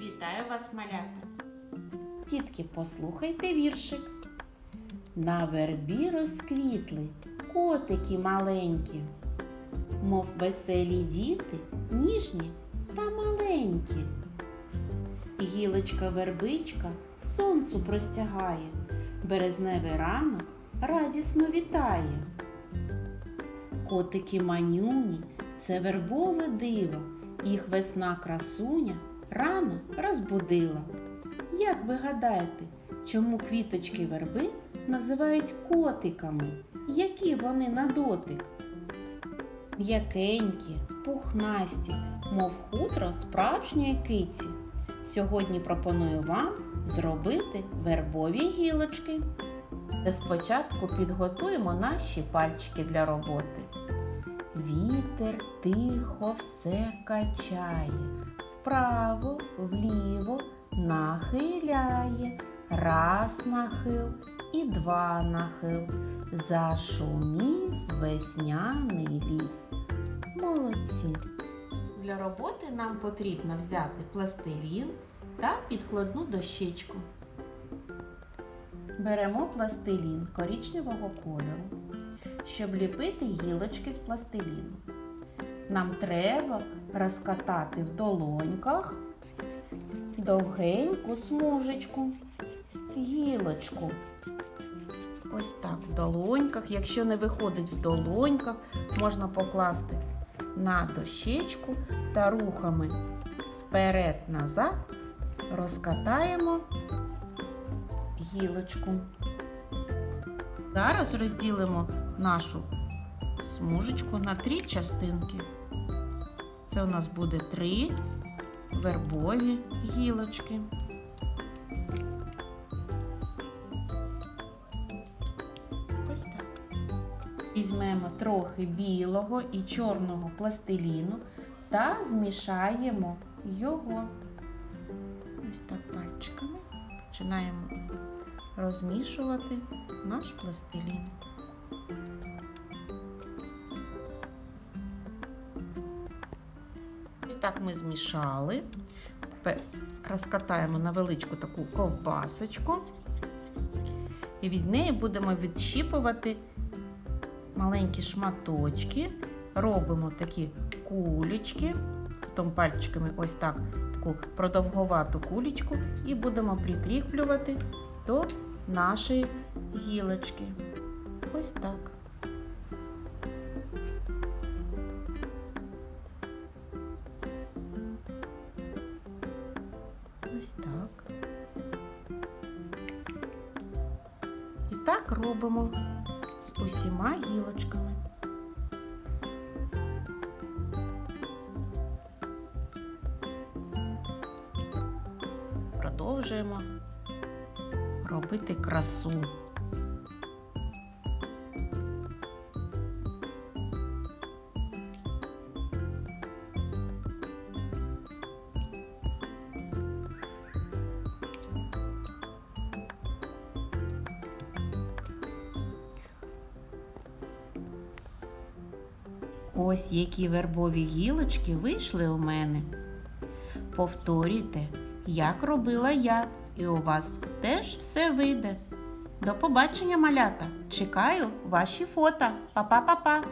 Вітаю вас, малята! Дітки, послухайте віршик. На вербі розквітли котики маленькі, мов веселі діти, ніжні та маленькі. Гілочка вербичка сонцю простягає, березневий ранок радісно вітає. Котики манюні це вербове диво, їх весна красуня рано розбудила. Як ви гадаєте, чому квіточки верби називають котиками? Які вони на дотик? М'якенькі, пухнасті, мов хутро справжньої киці. Сьогодні пропоную вам зробити вербові гілочки. Спочатку підготуємо наші пальчики для роботи. Вітер тихо все качає, вправо, вліво нахиляє, раз нахил і два нахил. Зашумів весняний ліс. Молодці! Для роботи нам потрібно взяти пластилін та підкладну дощечку. Беремо пластилін коричневого кольору, щоб ліпити гілочки з пластиліну. Нам треба розкатати в долоньках довгеньку смужечку, гілочку. Ось так в долоньках. Якщо не виходить в долоньках, можна покласти на дощечку та рухами вперед-назад розкатаємо гілочку. Зараз розділимо нашу смужечку на три частинки. Це у нас буде три вербові гілочки. Ось так. Візьмемо трохи білого і чорного пластиліну та змішаємо його. Ось так пальчиками починаємо розмішувати наш пластилін. Ось так ми змішали. Розкатаємо на величку таку ковбасочку. І від неї будемо відщіпувати маленькі шматочки. Робимо такі кулечки, потім пальчиками ось так таку продовгувату кулечку і будемо прикріплювати до нашої гілочки. Ось так. Так робимо з усіма гілочками. Продовжуємо робити красу. Ось які вербові гілочки вийшли у мене. Повторюйте, як робила я, і у вас теж все вийде. До побачення, малята! Чекаю ваші фото. Па-па-па-па!